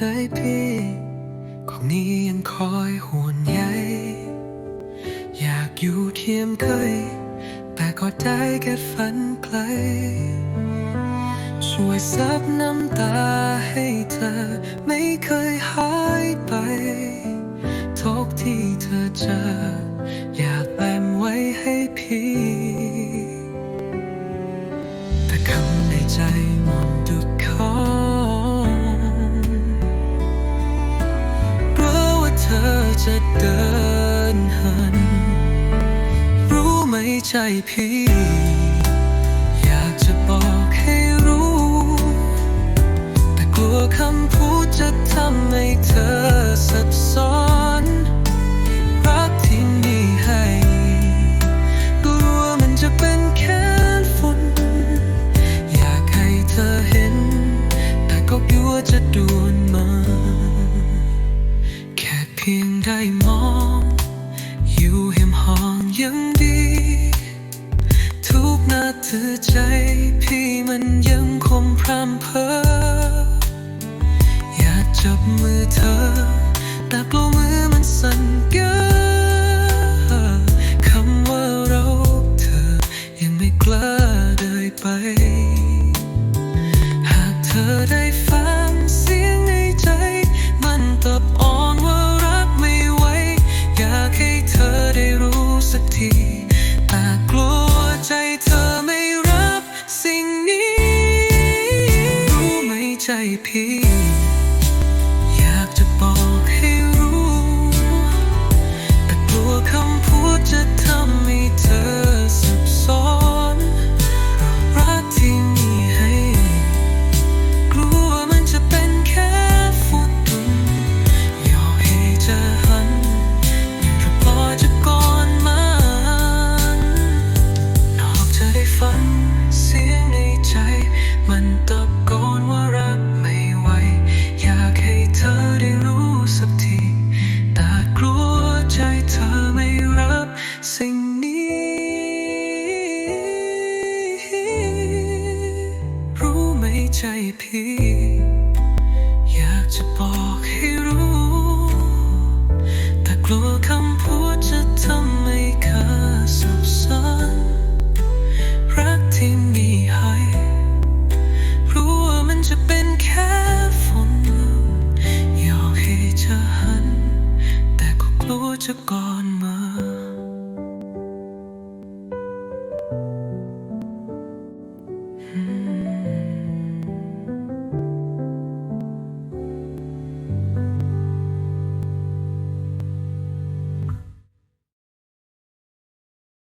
ใจพี่ คนนี้ยังคอยห่วงใยอยากอยู่เทียมเคย แต่ก็ได้แค่ฝันไกล ช่วยซับน้ำตาให้เธอไม่เคยหายไปทุกที่เธอเจออยากแปมไว้ให้พี่ จะเดินหัน รู้ไหมใจพี่ พียงได้มอง อยู่เห็มห้องยังดี ทุกนาทีใจพี่มันยังคงพร่ำเพ้ออยากจับมือเธอ แต่กลัวมือมันสั่นเกิน ใจพี่ อยากจะบอกให้รู้ แต่กลัวคำพูดจะทำให้เธอสับสนรักที่มีให้ รู้ว่ามันจะเป็นแค่ฝนอยากให้เธอหัน แต่ก็กลัวจะก่อน